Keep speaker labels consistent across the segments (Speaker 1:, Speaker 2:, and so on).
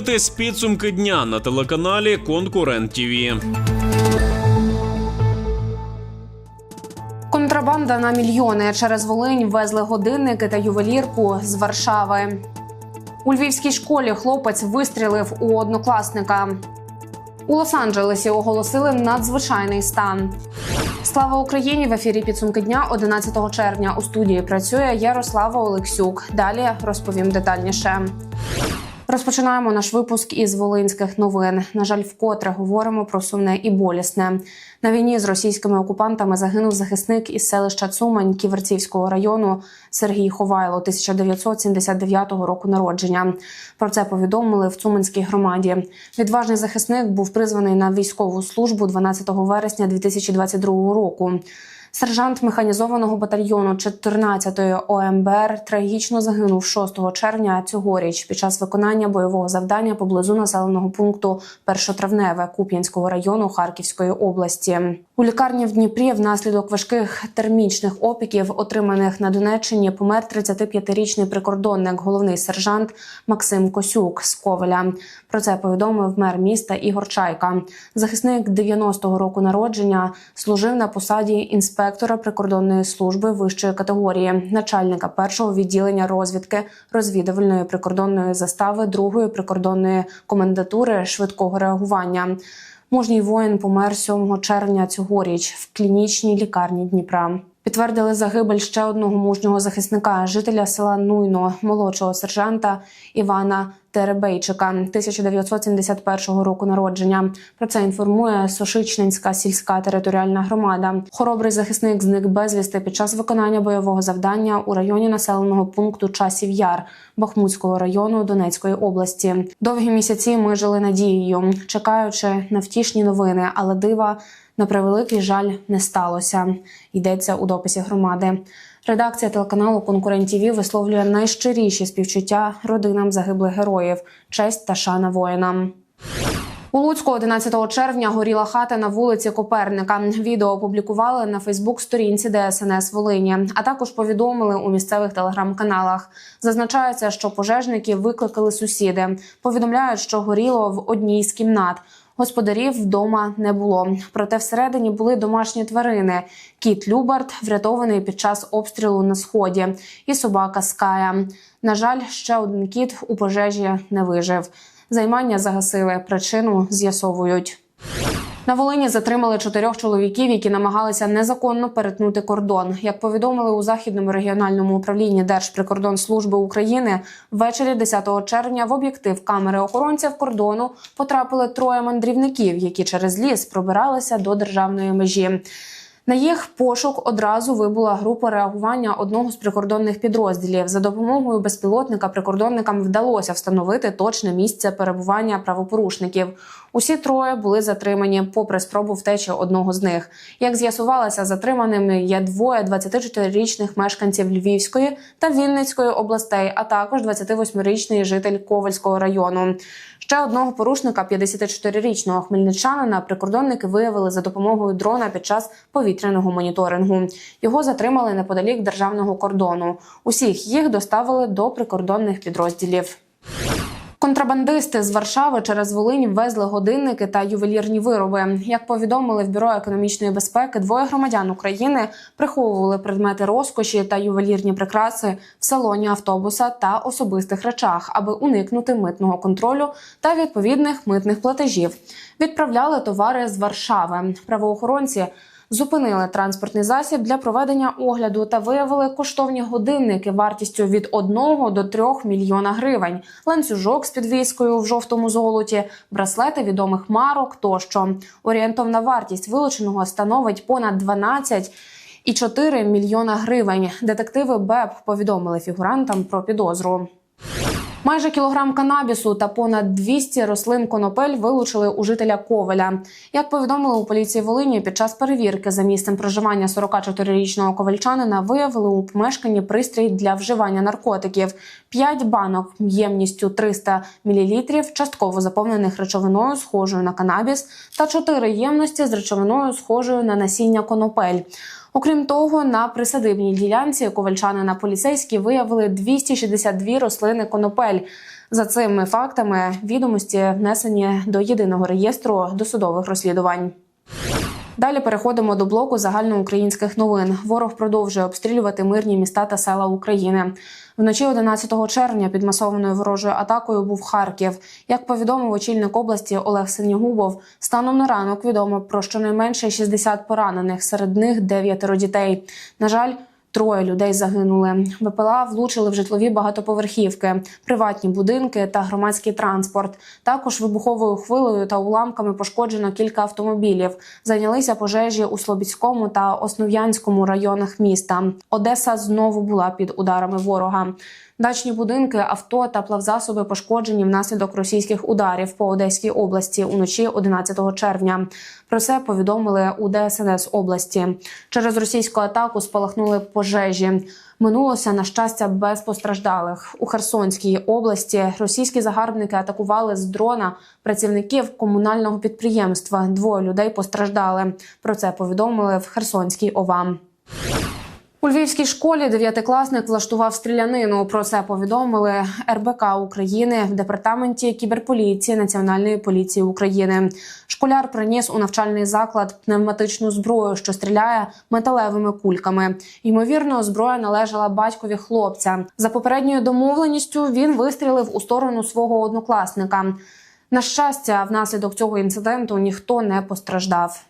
Speaker 1: дивитесь підсумки дня на телеканалі Конкурент ТІВІ.
Speaker 2: Контрабанда на мільйони через Волинь везли годинники та ювелірку з Варшави. У львівській школі хлопець вистрілив у однокласника. У Лос-Анджелесі оголосили надзвичайний стан. Слава Україні! В ефірі підсумки дня 11 червня. У студії працює Ярослава Олексюк. Далі розповім детальніше. Розпочинаємо наш випуск із волинських новин. На жаль, вкотре говоримо про сумне і болісне. На війні з російськими окупантами загинув захисник із селища Цумань Ківерцівського району Сергій Ховайло, 1979 року народження. Про це повідомили в Цуманській громаді. Відважний захисник був призваний на військову службу 12 вересня 2022 року. Сержант механізованого батальйону 14-ї ОМБР трагічно загинув 6 червня цьогоріч під час виконання бойового завдання поблизу населеного пункту Першотравневе Куп'янського району Харківської області. У лікарні в Дніпрі внаслідок важких термічних опіків, отриманих на Донеччині, помер 35-річний прикордонник, головний сержант Максим Косюк з Ковеля. Про це повідомив мер міста Ігор Чайка. Захисник 90-го року народження служив на посаді інспектора прикордонної служби вищої категорії, начальника першого відділення розвідки розвідувальної прикордонної застави другої прикордонної комендатури швидкого реагування. Мужній воїн помер 7 червня цьогоріч в клінічній лікарні Дніпра. Підтвердили загибель ще одного мужнього захисника, жителя села Нуйно, молодшого сержанта Івана Теребейчика, 1971 року народження. Про це інформує Сошичненська сільська територіальна громада. Хоробрий захисник зник безвісти під час виконання бойового завдання у районі населеного пункту Часів Яр Бахмутського району Донецької області. Довгі місяці ми жили надією, чекаючи на втішні новини, але дива на превеликий жаль не сталося. Йдеться у дописі громади. Редакція телеканалу Конкурент ТІВІ висловлює найщиріші співчуття родинам загиблих героїв, честь та шана воїнам. У Луцьку 11 червня горіла хата на вулиці Коперника. Відео опублікували на Фейсбук-сторінці ДСНС Волині, а також повідомили у місцевих телеграм-каналах. Зазначається, що пожежники викликали сусіди. Повідомляють, що горіло в одній з кімнат. Господарів вдома не було. Проте всередині були домашні тварини: кіт Любарт врятований під час обстрілу на сході, і собака Ская. На жаль, ще один кіт у пожежі не вижив. Займання загасили, причину з'ясовують. На Волині затримали чотирьох чоловіків, які намагалися незаконно перетнути кордон. Як повідомили у західному регіональному управлінні Держприкордонслужби України, ввечері 10 червня в об'єктив камери охоронців кордону потрапили троє мандрівників, які через ліс пробиралися до державної межі. На їх пошук одразу вибула група реагування одного з прикордонних підрозділів. За допомогою безпілотника прикордонникам вдалося встановити точне місце перебування правопорушників. Усі троє були затримані, попри спробу втечі одного з них. Як з'ясувалося, затриманими є двоє 24-річних мешканців Львівської та Вінницької областей, а також 28-річний житель Ковальського району. Ще одного порушника, 54-річного хмельничанина, прикордонники виявили за допомогою дрона під час повітряного моніторингу. Його затримали неподалік державного кордону. Усіх їх доставили до прикордонних підрозділів. Контрабандисти з Варшави через Волинь везли годинники та ювелірні вироби. Як повідомили в бюро економічної безпеки, двоє громадян України приховували предмети розкоші та ювелірні прикраси в салоні автобуса та особистих речах, аби уникнути митного контролю та відповідних митних платежів. Відправляли товари з Варшави. Правоохоронці зупинили транспортний засіб для проведення огляду та виявили коштовні годинники вартістю від 1 до 3 мільйона гривень, ланцюжок з підвіскою в жовтому золоті, браслети відомих марок тощо. Орієнтовна вартість вилученого становить понад 12 і 4 мільйона гривень. Детективи БЕП повідомили фігурантам про підозру. Майже кілограм канабісу та понад 200 рослин конопель вилучили у жителя Ковеля. Як повідомили у поліції Волині, під час перевірки за місцем проживання 44-річного ковальчанина виявили у помешканні пристрій для вживання наркотиків, 5 банок ємністю 300 мл, частково заповнених речовиною, схожою на канабіс, та 4 ємності з речовиною, схожою на насіння конопель. Окрім того, на присадибній ділянці ковальчани на поліцейські виявили 262 рослини конопель. За цими фактами відомості внесені до єдиного реєстру досудових розслідувань. Далі переходимо до блоку загальноукраїнських новин. Ворог продовжує обстрілювати мирні міста та села України. Вночі 11 червня під масованою ворожою атакою був Харків. Як повідомив очільник області Олег Синігубов, станом на ранок відомо про щонайменше 60 поранених, серед них дев'ятеро дітей. На жаль. Троє людей загинули. ВПЛА влучили в житлові багатоповерхівки, приватні будинки та громадський транспорт. Також вибуховою хвилею та уламками пошкоджено кілька автомобілів. Зайнялися пожежі у Слобідському та Основ'янському районах міста. Одеса знову була під ударами ворога. Дачні будинки, авто та плавзасоби пошкоджені внаслідок російських ударів по Одеській області уночі 11 червня. Про це повідомили у ДСНС області. Через російську атаку спалахнули пожежі. Минулося на щастя без постраждалих у Херсонській області. Російські загарбники атакували з дрона працівників комунального підприємства. Двоє людей постраждали. Про це повідомили в Херсонській ОВА. У львівській школі дев'ятикласник влаштував стрілянину. Про це повідомили РБК України в департаменті кіберполіції Національної поліції України. Школяр приніс у навчальний заклад пневматичну зброю, що стріляє металевими кульками. Ймовірно, зброя належала батькові хлопця. За попередньою домовленістю він вистрілив у сторону свого однокласника. На щастя, внаслідок цього інциденту ніхто не постраждав.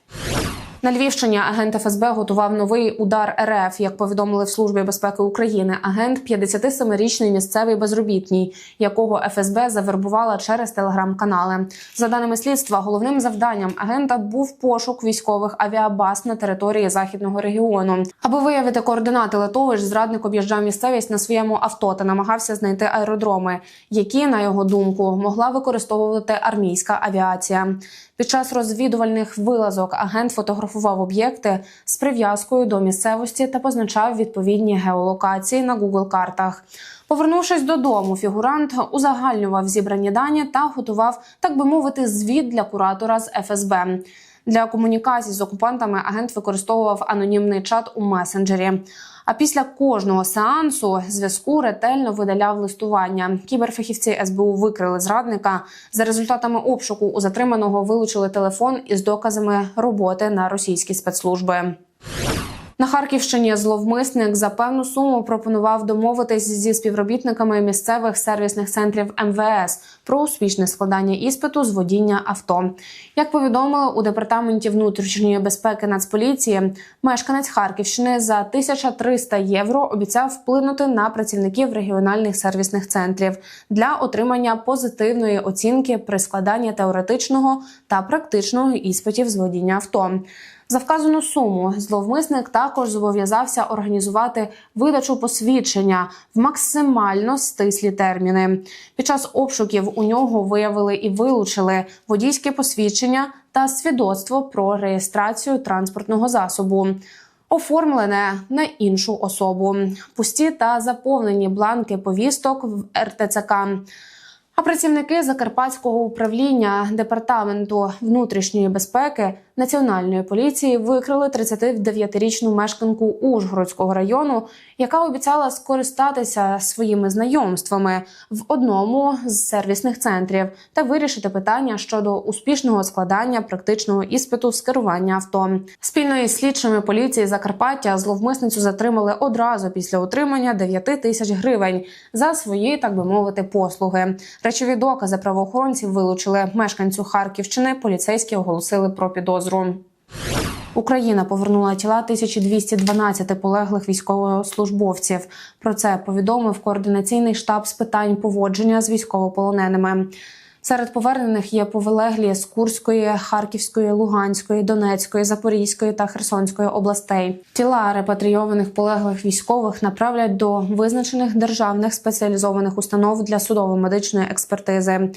Speaker 2: На Львівщині агент ФСБ готував новий удар РФ. Як повідомили в службі безпеки України, агент 57-річний місцевий безробітній, якого ФСБ завербувала через телеграм-канали. За даними слідства, головним завданням агента був пошук військових авіабаз на території західного регіону. Аби виявити координати литовищ, зрадник об'їжджав місцевість на своєму авто та намагався знайти аеродроми, які, на його думку, могла використовувати армійська авіація. Під час розвідувальних вилазок агент фотографував об'єкти з прив'язкою до місцевості та позначав відповідні геолокації на Google картах. Повернувшись додому, фігурант узагальнював зібрані дані та готував, так би мовити, звіт для куратора з ФСБ. Для комунікації з окупантами агент використовував анонімний чат у месенджері. А після кожного сеансу зв'язку ретельно видаляв листування. Кіберфахівці СБУ викрили зрадника. За результатами обшуку у затриманого вилучили телефон із доказами роботи на російські спецслужби. На Харківщині зловмисник за певну суму пропонував домовитись зі співробітниками місцевих сервісних центрів МВС про успішне складання іспиту з водіння авто. Як повідомили у департаменті внутрішньої безпеки Нацполіції, мешканець Харківщини за 1300 євро обіцяв вплинути на працівників регіональних сервісних центрів для отримання позитивної оцінки при складанні теоретичного та практичного іспитів з водіння авто. За вказану суму зловмисник також зобов'язався організувати видачу посвідчення в максимально стислі терміни. Під час обшуків у нього виявили і вилучили водійське посвідчення та свідоцтво про реєстрацію транспортного засобу. Оформлене на іншу особу, пусті та заповнені бланки повісток в РТЦК. А працівники Закарпатського управління департаменту внутрішньої безпеки Національної поліції викрили 39-річну мешканку Ужгородського району, яка обіцяла скористатися своїми знайомствами в одному з сервісних центрів та вирішити питання щодо успішного складання практичного іспиту з керування авто. Спільно із слідчими поліції Закарпаття зловмисницю затримали одразу після отримання 9 тисяч гривень за свої, так би мовити, послуги. Речові докази правоохоронців вилучили мешканцю Харківщини. Поліцейські оголосили про підозру. Україна повернула тіла 1212 полеглих військовослужбовців. Про це повідомив координаційний штаб з питань поводження з військовополоненими. Серед повернених є повелеглі з Курської, Харківської, Луганської, Донецької, Запорізької та Херсонської областей. Тіла репатрійованих полеглих військових направлять до визначених державних спеціалізованих установ для судово-медичної експертизи.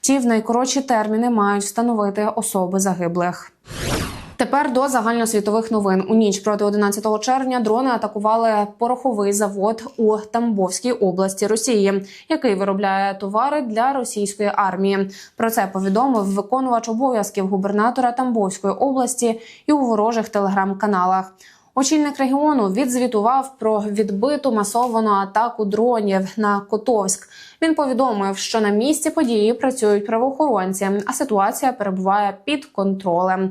Speaker 2: Ті в найкоротші терміни мають встановити особи загиблих. Тепер до загальносвітових новин у ніч проти 11 червня дрони атакували пороховий завод у Тамбовській області Росії, який виробляє товари для російської армії. Про це повідомив виконувач обов'язків губернатора Тамбовської області і у ворожих телеграм-каналах. Очільник регіону відзвітував про відбиту масовану атаку дронів на Котовськ. Він повідомив, що на місці події працюють правоохоронці, а ситуація перебуває під контролем.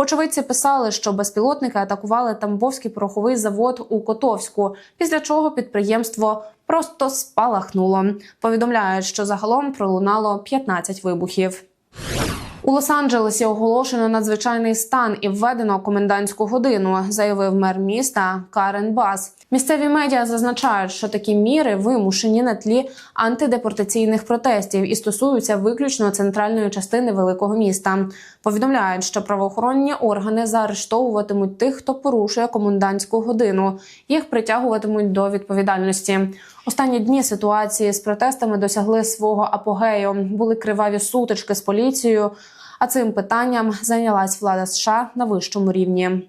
Speaker 2: Очевидці писали, що безпілотники атакували Тамбовський пороховий завод у Котовську, після чого підприємство просто спалахнуло. Повідомляють, що загалом пролунало 15 вибухів. У Лос-Анджелесі оголошено надзвичайний стан і введено комендантську годину, заявив мер міста Карен Бас. Місцеві медіа зазначають, що такі міри вимушені на тлі антидепортаційних протестів і стосуються виключно центральної частини великого міста. Повідомляють, що правоохоронні органи заарештовуватимуть тих, хто порушує комендантську годину. Їх притягуватимуть до відповідальності. Останні дні ситуації з протестами досягли свого апогею. Були криваві сутички з поліцією. А цим питанням зайнялась влада США на вищому рівні.